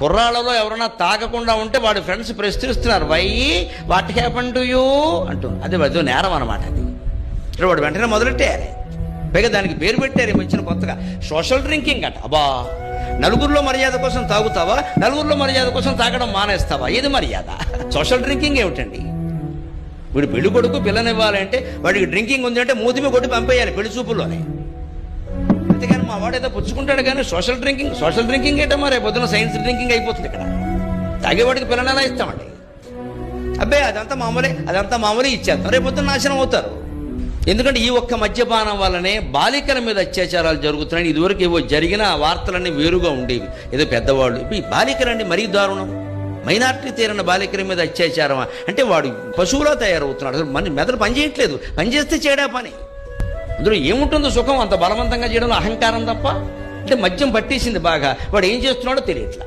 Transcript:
కుర్రాళ్ళలో ఎవరైనా తాగకుండా ఉంటే వాడి ఫ్రెండ్స్ ప్రశ్నిస్తున్నారు. Why what happen to you? అంటూ. అది అదో నేరం అనమాట అది. ఇక్కడ వాడు వెంటనే మొదలెట్టేయాలి. పైగా దానికి పేరు పెట్టారు వచ్చిన కొత్తగా. సోషల్ డ్రింకింగ్ అట. అబ్బా! నలుగురిలో మర్యాద కోసం తాగుతావా? నలుగురిలో మర్యాద కోసం తాగడం మానేస్తావా? ఏది మర్యాద? సోషల్ డ్రింకింగ్ ఏమిటండి? వీడు పెళ్ళి కొడుకు పిల్లనివ్వాలంటే వాడికి డ్రింకింగ్ ఉంది అంటే మూతిమి కొట్టి పంపేయాలి పెళ్ళి చూపుల్లోనే. అంతేగాని మా వాడు ఏదో పుచ్చుకుంటాడు కానీ సోషల్ డ్రింకింగ్ సోషల్ డ్రింకింగ్ ఏంటో మరి పొద్దున సైన్స్ డ్రింకింగ్ అయిపోతుంది ఇక్కడ. తాగేవాడికి పిల్లని ఎలా ఇస్తామండి? అబ్బే అదంతా మామూలే అదంతా మామూలే ఇచ్చేస్తాం రేపు పొద్దున నాశనం అవుతారు. ఎందుకంటే ఈ ఒక్క మద్యపానం వల్లనే బాలికల మీద అత్యాచారాలు జరుగుతున్నాయి ఇదివరకు ఏవో జరిగిన వార్తలన్నీ వేరుగా ఉండేవి. ఏదో పెద్దవాళ్ళు. ఇప్పుడు ఈ బాలికలండి మరీ దారుణం. మైనార్టీ తీరిన బాలికల మీద అత్యాచారం అంటే వాడు పశువులా తయారవుతున్నాడు. అసలు మన మెదడు పని చేయట్లేదు చేయడా పని. అందులో ఏముంటుందో సుఖం అంత బలవంతంగా చేయడంలో అహంకారం తప్ప? అంటే మద్యం పట్టేసింది బాగా. వాడు ఏం చేస్తున్నాడో తెలియట్లా.